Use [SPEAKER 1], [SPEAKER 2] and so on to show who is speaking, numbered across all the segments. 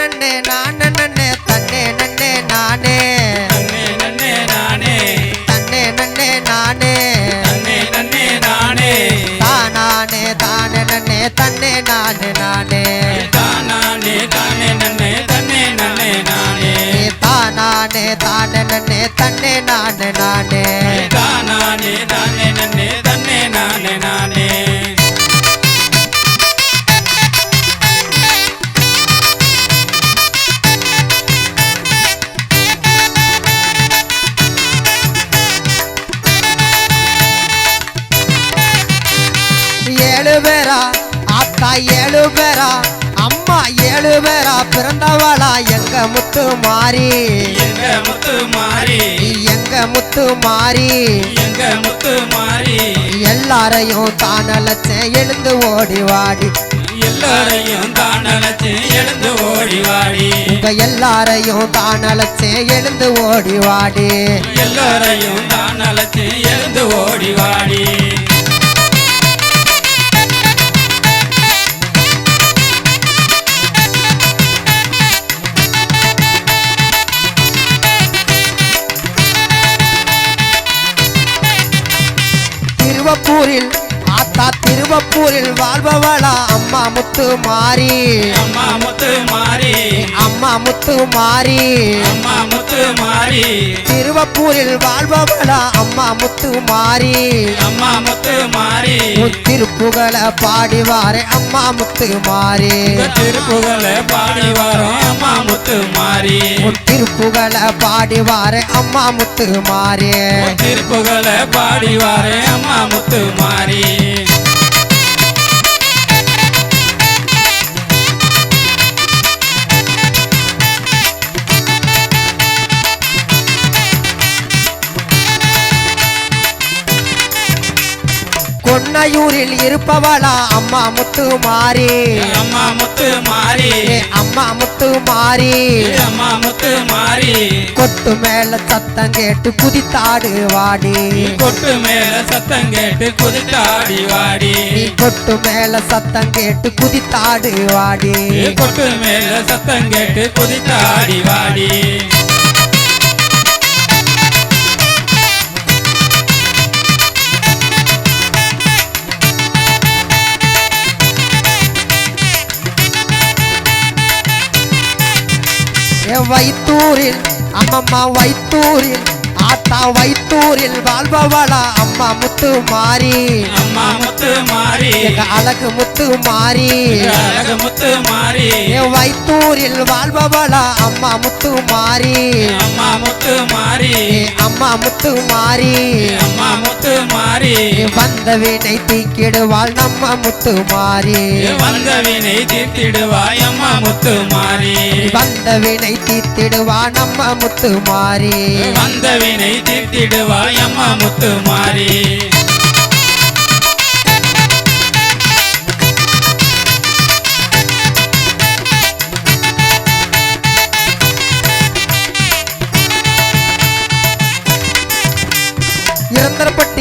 [SPEAKER 1] நன்னே நானே நன்னே தன்னே நன்னே நானே.
[SPEAKER 2] நன்னே நன்னே நானே.
[SPEAKER 1] தன்னே நன்னே நானே.
[SPEAKER 2] நன்னே நன்னே நானே.
[SPEAKER 1] தானானே தானே நன்னே தன்னே நானே நானே.
[SPEAKER 2] தானானே தானே நன்னே தன்னே நன்னே நானே.
[SPEAKER 1] தானானே தானே நன்னே தன்னே நானே நானே.
[SPEAKER 2] தானானே தானே
[SPEAKER 1] பேரா பிறந்தவளா எங்க முத்து மாறி?
[SPEAKER 2] எங்க முத்து மாறி?
[SPEAKER 1] எங்க முத்து மாறி?
[SPEAKER 2] எங்க முத்து மாறி?
[SPEAKER 1] எல்லாரையும் தானலச்சேன் எழுந்து ஓடி வாடி.
[SPEAKER 2] எல்லாரையும் தான் நினைச்சு எழுந்து ஓடி வாடி.
[SPEAKER 1] உங்க எல்லாரையும் தானலச்சேன் எழுந்து ஓடி வாடி.
[SPEAKER 2] எல்லாரையும் தான் அழைச்சு எழுந்து ஓடி வாடி.
[SPEAKER 1] திருவப்பூரில் ஆத்தா திருவப்பூரில் வாழ்பவளா அம்மா முத்து மாறி
[SPEAKER 2] அம்மா முத்து மாறி
[SPEAKER 1] அம்மா முத்து மாறி
[SPEAKER 2] அம்மா முத்து மாறி
[SPEAKER 1] திருவப்பூரில் வாழ்பவளா அம்மா முத்து மாறி
[SPEAKER 2] அம்மா முத்து மாறி
[SPEAKER 1] உன் திருப்புகளை பாடி வாரே அம்மா முத்து மாறி
[SPEAKER 2] உங்க திருப்புகளை பாடி வரோம் அம்மா முத்து மாறி
[SPEAKER 1] உன் திருப்புகளை பாடி வாரே அம்மா முத்து மாறி
[SPEAKER 2] உன் திருப்புகளை பாடி வாரேன் அம்மா முத்து மாறி
[SPEAKER 1] கொன்னையூரில் இருப்பவளா? அம்மா முத்து மாறி.
[SPEAKER 2] அம்மா முத்து மாறி.
[SPEAKER 1] அம்மா முத்து மாறி.
[SPEAKER 2] அம்மா முத்து மாறி.
[SPEAKER 1] கொட்டு மேல சத்தம் கேட்டு குதித்தாடு வாடி.
[SPEAKER 2] கொட்டு மேல சத்தம் கேட்டு குதித்தாடி வாடி.
[SPEAKER 1] கொட்டு மேல சத்தம் கேட்டு குதித்தாடு வாடி.
[SPEAKER 2] கொட்டு மேல சத்தம் கேட்டு குதித்தாடி வாடி.
[SPEAKER 1] வைத்தூரில் அம்மம்மா வைத்தூரில் ஆத்த வைத்தூரில் வாழ்பவளா அம்மா முத்து மாறி
[SPEAKER 2] அம்மா முத்து மாறி
[SPEAKER 1] எங்க அழகு முத்து மாறி
[SPEAKER 2] அழகு முத்து மாறி
[SPEAKER 1] ஏ வைத்தூரில் வாழ்பவளா அம்மா முத்து மாறி
[SPEAKER 2] அம்மா முத்து மாறி
[SPEAKER 1] அம்மா முத்து மாறி
[SPEAKER 2] அம்மா முத்து மாறி
[SPEAKER 1] வந்த வினை தீக்கிடுவாள் நம்ம முத்து மாறி
[SPEAKER 2] வந்த வினை தீர்த்திடுவாய் அம்மா முத்து மாறி
[SPEAKER 1] வந்த வினை தீர்த்திடுவா நம்ம முத்து மாறி
[SPEAKER 2] வந்த வினை தீர்த்திடுவாய் அம்மா முத்து மாறி.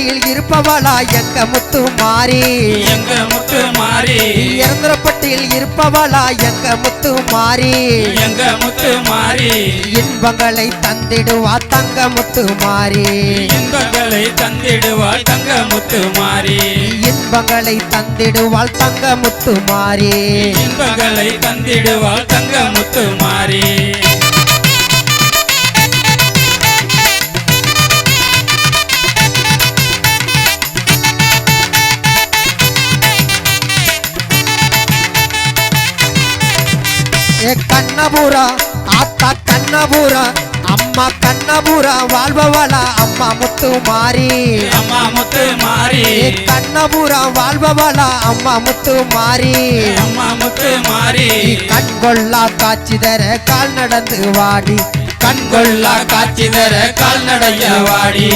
[SPEAKER 1] இறந்தரப்பட்டியில் இருப்பவளா எங்க முத்து மாறி.
[SPEAKER 2] எங்க முத்து மாறி
[SPEAKER 1] இறந்தரப்பட்டியில் இருப்பவளா எங்க முத்து மாறி.
[SPEAKER 2] எங்க முத்து மாறி.
[SPEAKER 1] இன்பங்களை தந்திடுவா தங்க முத்து மாறி.
[SPEAKER 2] இன்பங்களை தந்திடுவாய் தங்க முத்து மாறி
[SPEAKER 1] இன்பங்களை தந்திடுவாள் தங்க முத்து மாறி.
[SPEAKER 2] இன்பங்களை தந்திடுவாள் தங்க முத்து மாறி.
[SPEAKER 1] ஏ கண்ணபுரா ஆத்தா கண்ணபுரா அம்மா கண்ணபுரா வாழ்பவளா அம்மா முத்து மாறி.
[SPEAKER 2] அம்மா முத்து மாறி.
[SPEAKER 1] கண்ணபுரா வாழ்பவளா அம்மா முத்து மாறி.
[SPEAKER 2] அம்மா முத்து மாறி.
[SPEAKER 1] கண்கொள்ளா காட்சி தர கால் நடந்து வாடி.
[SPEAKER 2] கண்கொள்ளா காட்சி தர கால்நடைய வாடி.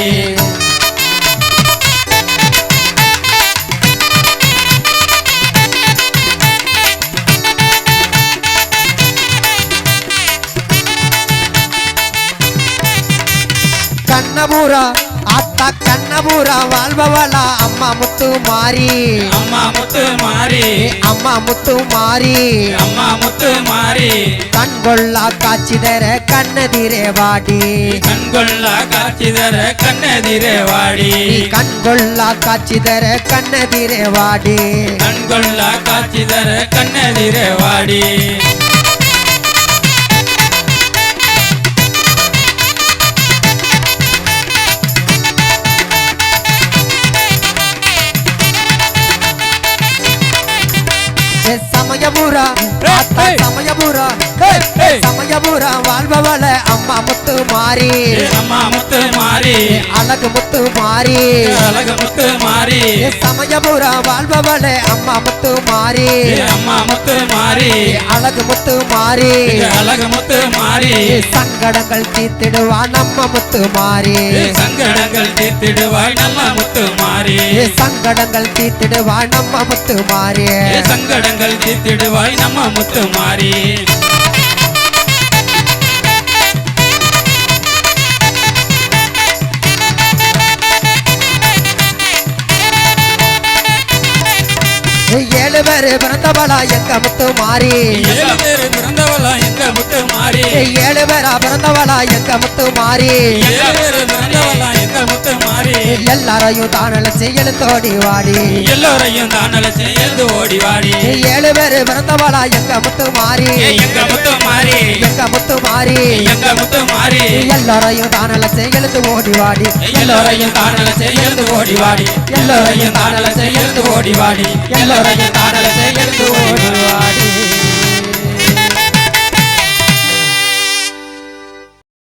[SPEAKER 1] கண்ணபுரா ஆத்தா கண்ணபுரா வாழ்பவளா அம்மா முத்து மாறி.
[SPEAKER 2] அம்மா முத்து மாறி.
[SPEAKER 1] அம்மா முத்து மாறி.
[SPEAKER 2] அம்மா முத்து மாறி.
[SPEAKER 1] கண்கொள்ளா காட்சி தர கண்ணதிரே வாடி.
[SPEAKER 2] கண்கொள்ளா காட்சி தர கண்ணெதிரே வாடி.
[SPEAKER 1] கண்கொள்ளா காட்சி தர கண்ணதிரே வாடி.
[SPEAKER 2] கண்கொள்ளா காட்சி தர கண்ணெதிரே வாடி. ஏய், ஏய்.
[SPEAKER 1] சமயபுரா வாழ்பவள அம்மா முத்து மாறி
[SPEAKER 2] அம்மா முத்து மாறி
[SPEAKER 1] அழகு முத்து மாறி
[SPEAKER 2] அழகு முத்து மாறி
[SPEAKER 1] ஏ சமயபுரா வாழ்பவள அம்மா முத்து மாறி
[SPEAKER 2] அம்மா முத்து மாறி
[SPEAKER 1] அழகு முத்து மாறி
[SPEAKER 2] அழகு முத்து மாறி
[SPEAKER 1] சங்கடங்கள் தீர்த்திடுவா நம்ம முத்து மாறி
[SPEAKER 2] சங்கடங்கள் தீர்த்திடுவாய் நல்ல முத்து மாறி
[SPEAKER 1] சங்கடங்கள் தீர்த்திடுவா நம்ம முத்து மாறி
[SPEAKER 2] சங்கடங்கள் தீர்த்திடுவாய் நம்ம முத்து மாறி
[SPEAKER 1] ஏழு பேரு பிறந்தவளா எங்க முத்து மாறி?
[SPEAKER 2] ஏழு பேரு பிறந்தவளா எங்க முத்து மாறி?
[SPEAKER 1] ஏழு பேரா பிறந்தவளா எங்க முத்து மாறி?
[SPEAKER 2] ஏழு பேரு பிறந்தவளா எங்க முத்து மாறி?
[SPEAKER 1] எல்லாரையும் தானல செய்யல தோடி வாடி.
[SPEAKER 2] எல்லோரையும் தானல சேர்ந்து ஓடி வாடி.
[SPEAKER 1] ஏழு பேரு பிறந்தவளா எங்க முத்து மாறி?
[SPEAKER 2] எங்க முத்து மாறி?
[SPEAKER 1] எங்க முத்து மாறி?
[SPEAKER 2] எங்க முத்து மாறி?
[SPEAKER 1] எல்லாரையும் தானல செய்யலுது ஓடி வாடி.
[SPEAKER 2] எல்லோரையும் தானல சேர்ந்து ஓடி வாடி. எல்லோரையும் தானல சேர்ந்து ஓடி வாடி. எல்லோரையும் தானல சேர்ந்து ஓடி வாடி.